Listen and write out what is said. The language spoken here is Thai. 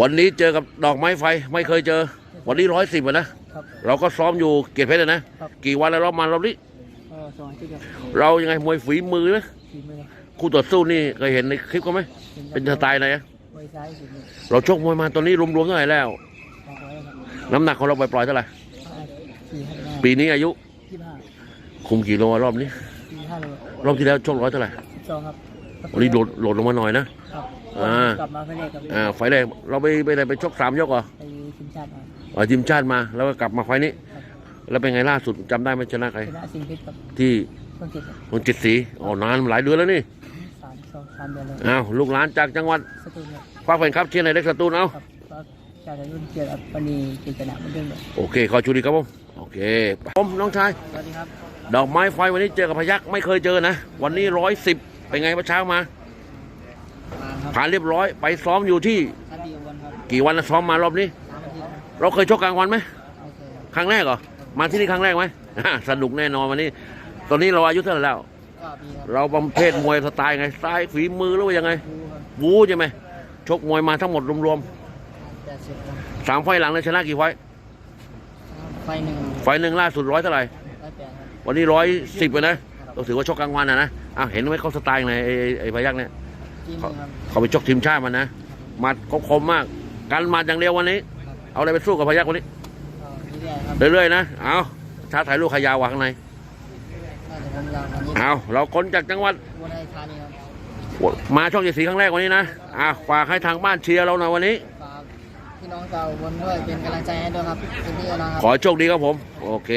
วันนี้เจอกับดอกไม้ไฟไม่เคยเจอ วันนี้ร้อยสิบนะครับเราก็ซ้อมอยู่เกียรติเพชรเลยนะครับกี่วันแล้วเรามาเรานี้ก็สองอาทิตย์ครับเรายังไงมวยฝีมือไหมทีมไม่ครับคู่ต่อสู้นี่เคยเห็นในคลิปก็ไหมเป็นสไตล์ไหนอะมวยซ้ายสุดเนี่ยเราชกมวยมาตอนนี้รวมๆเท่าไหร่แล้ววางไว้ครับน้ำหนักของเราปล่อยๆเท่าไหร่ห้าสี่ห้าห้าปีนี้อายุยี่สิบห้าคุมกี่โลรอบนี้สี่ห้าเลยรอบที่แล้วชกร้อยเท่าไหร่สิบสองครับวันนี้โหลดโหลดลงมาหน่อยนะครับ อ่ากลับมาไฟแรกครับอ่าไฟล์แรกเราไปไปไหนไปชกสามยกเหรอไปทีมชาติมาอ๋อทีมชาติมาแล้วก็กลับมาไฟล์นี้ แล้วเป็นไงล่าสุดจำได้ไหมชนะใครชนะสิงห์เพชรครับที่ต้องเจ็ดครับคนจิตสีอ๋อนานหลายเดือนแล้วนี่สามสองสามเดือนแล้วอ้าวลูกหลานจากจังหวัดสตูนครับฝากแฟนครับเชียร์ในเด็กสตูลเอาครับก็จากรุ่นเกียรติอัปปณีกิจนะเหมือนเดิมครับโอเคขอชูดีครับผมโอเคผมน้องชาย สวัสดีครับ ดอกไม้ไฟวันนี้เจอกับพยักไม่เคยเจอนะ วันนี้ร้อยสิบเป็นไงเมื่อเช้ามามาครับ ผ่านเรียบร้อย ไปซ้อมอยู่ที่ทัดีวันครับกี่วันนะซ้อมมารอบนี้ สามอาทิตย์ครับเราเคยชกกลางวันไหมโอเคครับครั้งแรกเหรอมาที่นี่ครั้งแรกไหมอ่าสนุกแน่นอนวันนี้ ตอนนี้เราอายุเท่าไหร่แล้ว ก็ปีครับเราประเภทมวยสไตล์ไงซ้ายฝีมือหรือว่ายังไงดูครับวูใช่ไหมชกมวยมาทั้งหมดรวมแปดสิบครับๆสามไฟล์หลังเลยชนะกี่ไฟล์ไฟหนึ่งไฟล์หนึ่งล่าสุดร้อยเท่าไหร่ ร้อยแปดครับวันนี้ร้อยสิบเลยนะเราถือว่าชกกลางวันนะนะอ้าวเห็นไหมเขาสไตล์ไงไอ้ไอ้ไอ้พยักเนี่ย ทีมหนึ่งครับ เขาไปชกทีมชาติมันนะหมัดเขาคมมากการหมัดอย่างเดียววันนี้เอาอะไรไปสู้กับพยักวันนี้ก็เรื่อยๆครับเรื่อยๆนะเอาท้าถ่ายรูปขยาววางข้างในน่าจะผมยาวกว่านี้เอาเราคนจากจังหวัดวนไทยธานีครับมาช่องเจ็ดสีครั้งแรกวันนี้นะอะฝากให้ทางบ้านเชียร์เราหน่อยวันนี้ ฝากพี่น้องชาวอุบนด้วยเป็นกำลังใจให้ด้วยครับเป็นที่กำลังครับ ขอให้โชคดีครับผม โอเค